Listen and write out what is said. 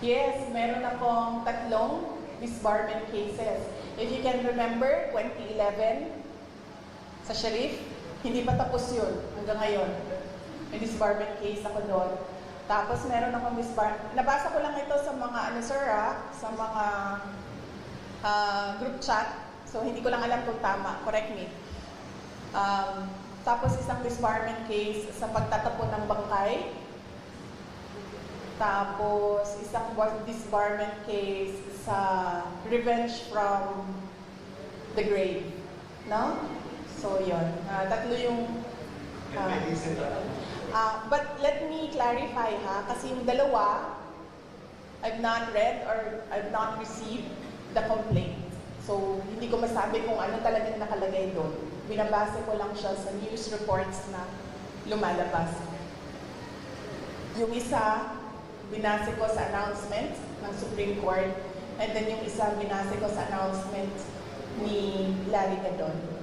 Yes, meron akong tatlong disbarment cases. If you can remember, 2011, sa Sharif, hindi pa tapos yun hanggang ngayon. May disbarment case ako doon. Tapos meron akong disbar... Nabasa ko lang ito sa mga, ano sir ah, sa mga ah, group chat. So hindi ko lang alam kung tama. Correct me. Um, tapos isang disbarment case sa pagtatapon ng bangkay. Tapos, isang bar- disbarment case sa revenge from the grave. No? So, yun. Ah, tatlo yung... Recent Ah, but let me clarify ha, kasi yung dalawa, I've not read or I've not received the complaint. So, hindi ko masabi kung ano talagang nakalagay doon. Binabasa ko lang siya sa news reports na lumalabas. Yung isa, binase ko sa announcement ng Supreme Court. And then yung isa, binase ko sa announcement ni Larry Gadon.